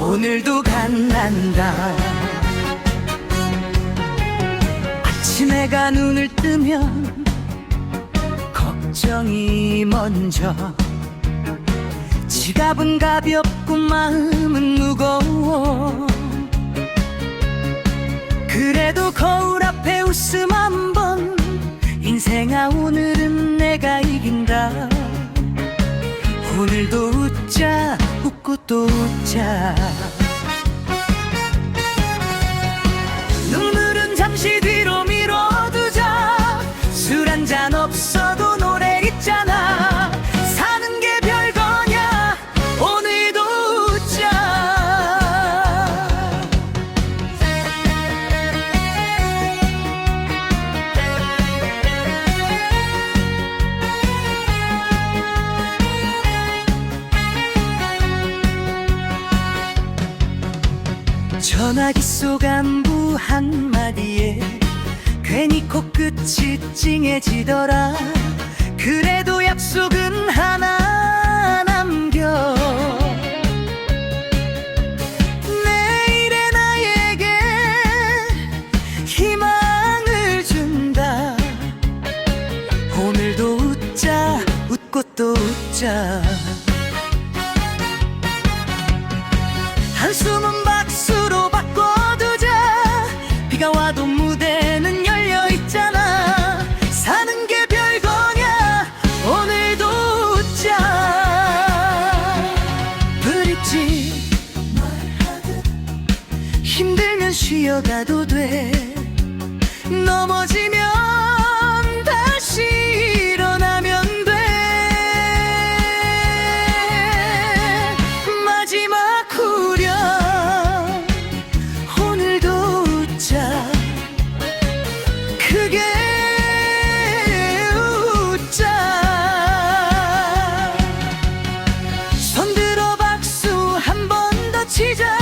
오늘도 간난다. 아침 해가 눈을 뜨면 걱정이 먼저. 지갑은 가볍고 마음은 무거워. 그래도 거울 앞에 웃음 한 번. 인생아 오늘 오늘도 웃자 웃고 또 웃자. 눈물은 잠시 뒤로 미뤄두자. 술 한 잔 없어도 노래 있잖아 전화기 속 안부 한마디에 괜히 코끝이 찡해지더라. 그래도 약속은 하나 남겨. 내일의 나에게 희망을 준다. 오늘도 웃자 웃고 또 웃자. 한숨은 내려가도 돼. 넘어지면 다시 일어나면 돼. 마지막 후련 오늘도 웃자. 크게 웃자. 손들어 박수 한 번 더 치자.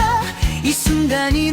이 순간이